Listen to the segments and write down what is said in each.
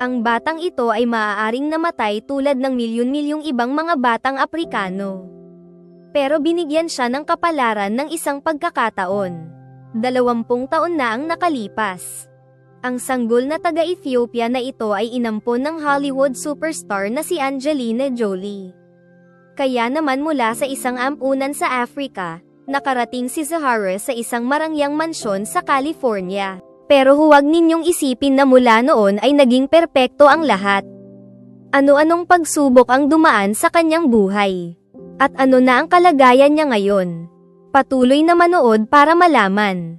Ang batang ito ay maaaring namatay tulad ng milyon-milyong ibang mga batang Aprikano. Pero binigyan siya ng kapalaran ng isang pagkakataon. Dalawampung taon na ang nakalipas. Ang sanggol na taga-Ethiopia na ito ay inampon ng Hollywood superstar na si Angelina Jolie. Kaya naman mula sa isang ampunan sa Africa, nakarating si Zahara sa isang marangyang mansyon sa California. Pero huwag ninyong isipin na mula noon ay naging perpekto ang lahat. Ano-anong pagsubok ang dumaan sa kanyang buhay. At ano na ang kalagayan niya ngayon. Patuloy na manood para malaman.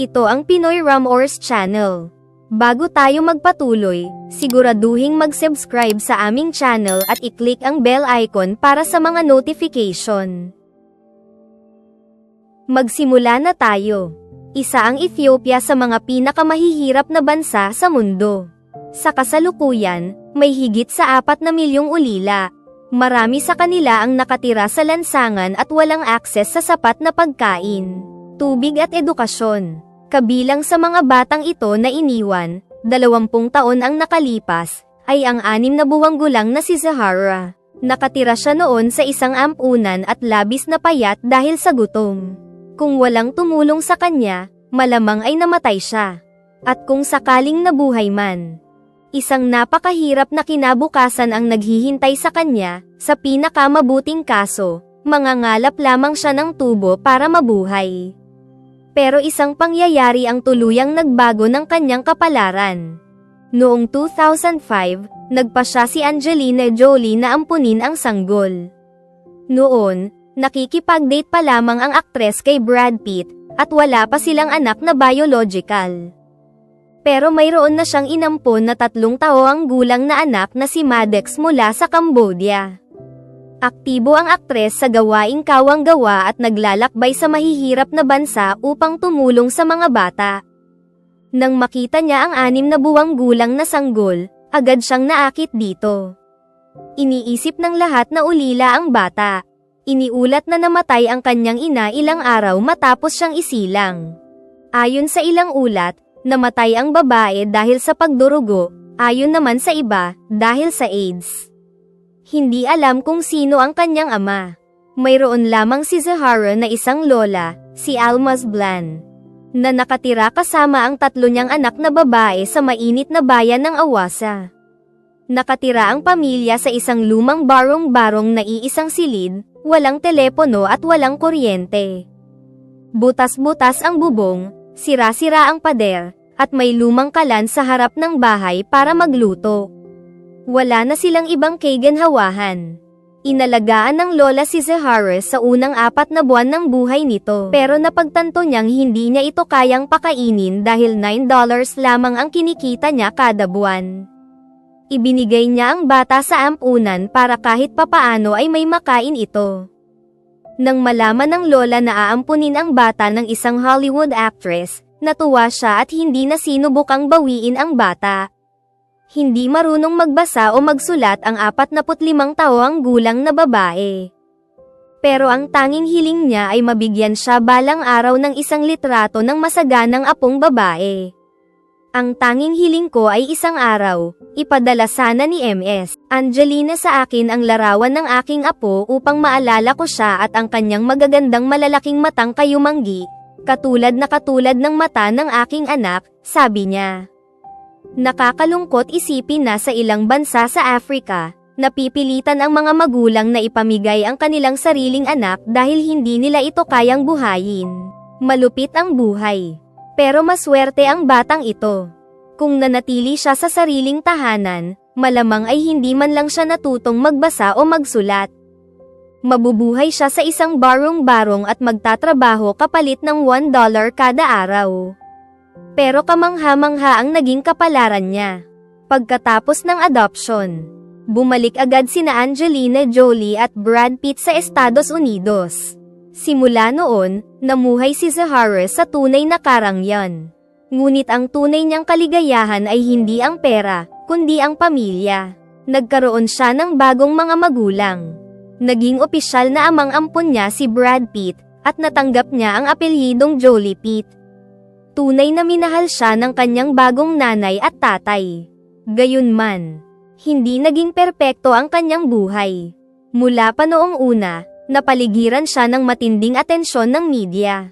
Ito ang Pinoy Ramors Channel. Bago tayo magpatuloy, siguraduhing mag-subscribe sa aming channel at i-click ang bell icon para sa mga notification. Magsimula na tayo. Isa ang Ethiopia sa mga pinakamahihirap na bansa sa mundo. Sa kasalukuyan, may higit sa apat na milyong ulila. Marami sa kanila ang nakatira sa lansangan at walang akses sa sapat na pagkain, tubig at edukasyon. Kabilang sa mga batang ito na iniwan, dalawampung taon ang nakalipas, ay ang anim na buwang gulang na si Zahara. Nakatira siya noon sa isang ampunan at labis na payat dahil sa gutom. Kung walang tumulong sa kanya, malamang ay namatay siya. At kung sakaling nabuhay man, isang napakahirap na kinabukasan ang naghihintay sa kanya, sa pinakamabuting kaso, mangangalap lamang siya ng tubo para mabuhay. Pero isang pangyayari ang tuluyang nagbago ng kanyang kapalaran. Noong 2005, nagpa siya si Angelina Jolie na ampunin ang sanggol. Noon, nakikipag-date pa lamang ang aktres kay Brad Pitt, at wala pa silang anak na biological. Pero mayroon na siyang inampon na tatlong taong gulang na anak na si Maddox mula sa Cambodia. Aktibo ang aktres sa gawaing kawang-gawa at naglalakbay sa mahihirap na bansa upang tumulong sa mga bata. Nang makita niya ang anim na buwang gulang na sanggol, agad siyang naakit dito. Iniisip ng lahat na ulila ang bata. Iniulat na namatay ang kanyang ina ilang araw matapos siyang isilang. Ayon sa ilang ulat, namatay ang babae dahil sa pagdurugo, ayon naman sa iba, dahil sa AIDS. Hindi alam kung sino ang kanyang ama. Mayroon lamang si Zahara na isang lola, si Almaz Blan, na nakatira kasama ang tatlo niyang anak na babae sa mainit na bayan ng Awasa. Nakatira ang pamilya sa isang lumang barong-barong na iisang silid, walang telepono at walang kuryente. Butas-butas ang bubong, sira-sira ang pader, at may lumang kalan sa harap ng bahay para magluto. Wala na silang ibang kaiganhawahan. Inalagaan ng lola si Zahara sa unang apat na buwan ng buhay nito. Pero napagtanto niyang hindi niya ito kayang pakainin dahil $9 lamang ang kinikita niya kada buwan. Ibinigay niya ang bata sa ampunan para kahit papaano ay may makain ito. Nang malaman ng lola na aampunin ang bata ng isang Hollywood actress, natuwa siya at hindi na sinubukang bawiin ang bata. Hindi marunong magbasa o magsulat ang 45 taong gulang na babae. Pero ang tanging hiling niya ay mabigyan siya balang araw ng isang litrato ng masaganang apong babae. Ang tanging hiling ko ay isang araw, ipadala sana ni MS, Angelina sa akin ang larawan ng aking apo upang maalala ko siya at ang kanyang magagandang malalaking matang kayumanggi, katulad na katulad ng mata ng aking anak, sabi niya. Nakakalungkot isipin na sa ilang bansa sa Africa, napipilitan ang mga magulang na ipamigay ang kanilang sariling anak dahil hindi nila ito kayang buhayin. Malupit ang buhay. Pero maswerte ang batang ito. Kung nanatili siya sa sariling tahanan, malamang ay hindi man lang siya natutong magbasa o magsulat. Mabubuhay siya sa isang barong-barong at magtatrabaho kapalit ng $1 kada araw. Pero kamangha-mangha ang naging kapalaran niya. Pagkatapos ng adoption, bumalik agad sina Angelina Jolie at Brad Pitt sa Estados Unidos. Simula noon, namuhay si Zahara sa tunay na karangyan. Ngunit ang tunay niyang kaligayahan ay hindi ang pera, kundi ang pamilya. Nagkaroon siya ng bagong mga magulang. Naging opisyal na amang ampon niya si Brad Pitt, at natanggap niya ang apelyidong Jolie Pitt. Tunay na minahal siya ng kanyang bagong nanay at tatay. Gayunman, hindi naging perpekto ang kanyang buhay. Mula pa noong una, napaligiran siya ng matinding atensyon ng media.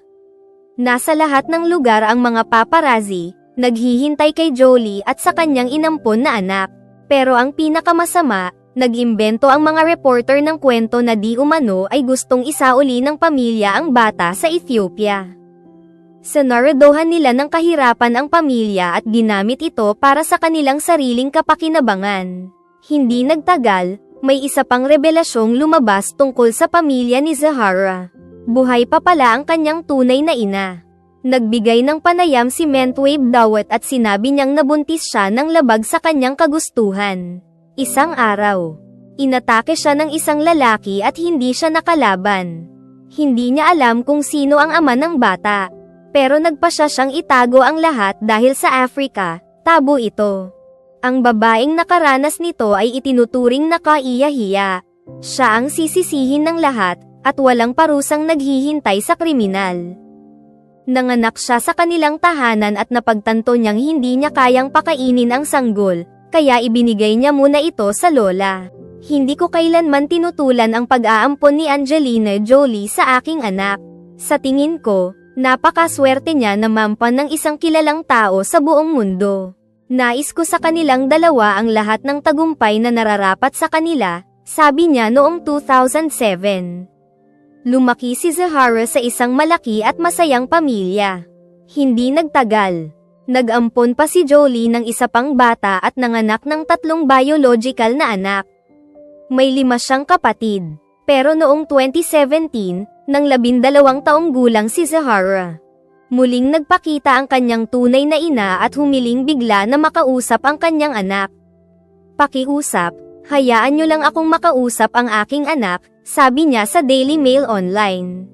Nasa lahat ng lugar ang mga paparazzi, naghihintay kay Jolie at sa kanyang inampon na anak. Pero ang pinakamasama, nag-imbento ang mga reporter ng kwento na di umano ay gustong isauli ng pamilya ang bata sa Ethiopia. Senaradohan nila ng kahirapan ang pamilya at ginamit ito para sa kanilang sariling kapakinabangan. Hindi nagtagal, may isa pang revelasyong lumabas tungkol sa pamilya ni Zahara. Buhay pa pala ang kanyang tunay na ina. Nagbigay ng panayam si Mentwave Dawet at sinabi niyang nabuntis siya ng labag sa kanyang kagustuhan. Isang araw, inatake siya ng isang lalaki at hindi siya nakalaban. Hindi niya alam kung sino ang ama ng bata. Pero nagpa siya siyang itago ang lahat dahil sa Africa, tabo ito. Ang babaeng nakaranas nito ay itinuturing na kaiyahiya. Siya ang sisisihin ng lahat, at walang parusang naghihintay sa kriminal. Nanganak siya sa kanilang tahanan at napagtanto niyang hindi niya kayang pakainin ang sanggol, kaya ibinigay niya muna ito sa lola. Hindi ko kailanman tinutulan ang pag-aampon ni Angelina Jolie sa aking anak. Sa tingin ko, napakaswerte niya na mampan ng isang kilalang tao sa buong mundo. Nais ko sa kanilang dalawa ang lahat ng tagumpay na nararapat sa kanila, sabi niya noong 2007. Lumaki si Zahara sa isang malaki at masayang pamilya. Hindi nagtagal. Nag-ampon pa si Jolie ng isa pang bata at nanganak ng tatlong biological na anak. May lima siyang kapatid. Pero noong 2017, nang labindalawang taong gulang si Zahara. Muling nagpakita ang kanyang tunay na ina at humiling bigla na makausap ang kanyang anak. Pakiusap, hayaan niyo lang akong makausap ang aking anak, sabi niya sa Daily Mail Online.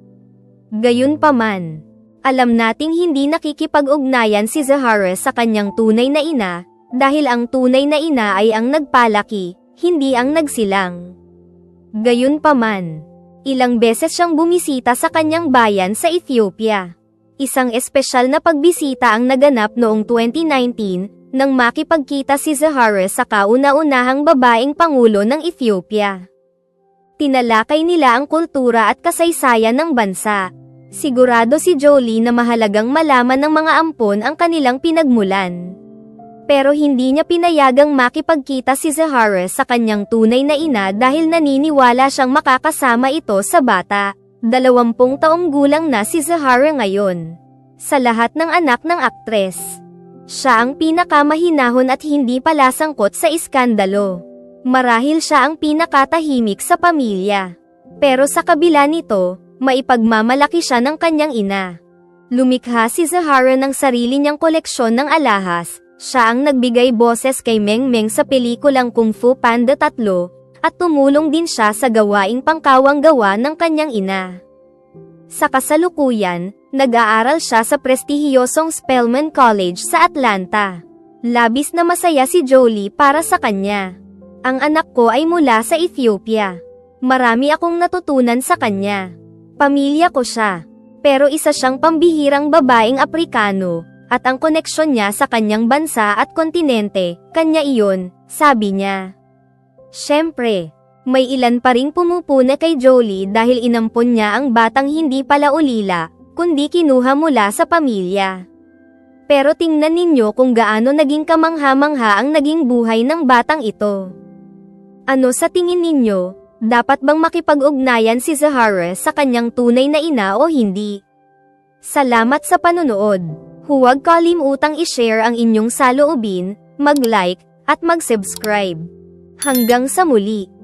Gayunpaman, alam nating hindi nakikipag-ugnayan si Zahara sa kanyang tunay na ina, dahil ang tunay na ina ay ang nagpalaki, hindi ang nagsilang. Gayunpaman, ilang beses siyang bumisita sa kanyang bayan sa Ethiopia. Isang espesyal na pagbisita ang naganap noong 2019, nang makipagkita si Zahara sa kauna-unahang babaeng pangulo ng Ethiopia. Tinalakay nila ang kultura at kasaysayan ng bansa. Sigurado si Jolie na mahalagang malaman ng mga ampon ang kanilang pinagmulan. Pero hindi niya pinayagang makipagkita si Zahara sa kanyang tunay na ina dahil naniniwala siyang makakasama ito sa bata. Dalawampung taong gulang na si Zahara ngayon. Sa lahat ng anak ng aktres. Siya ang pinakamahinahon at hindi pala sangkot sa iskandalo. Marahil siya ang pinakatahimik sa pamilya. Pero sa kabila nito, maipagmamalaki siya ng kanyang ina. Lumikha si Zahara ng sarili niyang koleksyon ng alahas, siya ang nagbigay boses kay Meng Meng sa pelikulang Kung Fu Panda 3, at tumulong din siya sa gawaing pangkawang gawa ng kanyang ina. Sa kasalukuyan, nag-aaral siya sa prestihiyosong Spelman College sa Atlanta. Labis na masaya si Jolie para sa kanya. Ang anak ko ay mula sa Ethiopia. Marami akong natutunan sa kanya. Pamilya ko siya. Pero isa siyang pambihirang babaeng Aprikano, at ang koneksyon niya sa kanyang bansa at kontinente, kanya iyon, sabi niya. Siyempre, may ilan pa ring pumupuna kay Jolie dahil inampon niya ang batang hindi pala ulila, kundi kinuha mula sa pamilya. Pero tingnan ninyo kung gaano naging kamangha-mangha ang naging buhay ng batang ito. Ano sa tingin ninyo, dapat bang makipag-ugnayan si Zahara sa kanyang tunay na ina o hindi? Salamat sa panonood. Huwag kalimutang i-share ang inyong saloobin, mag-like, at mag-subscribe. Hanggang sa muli!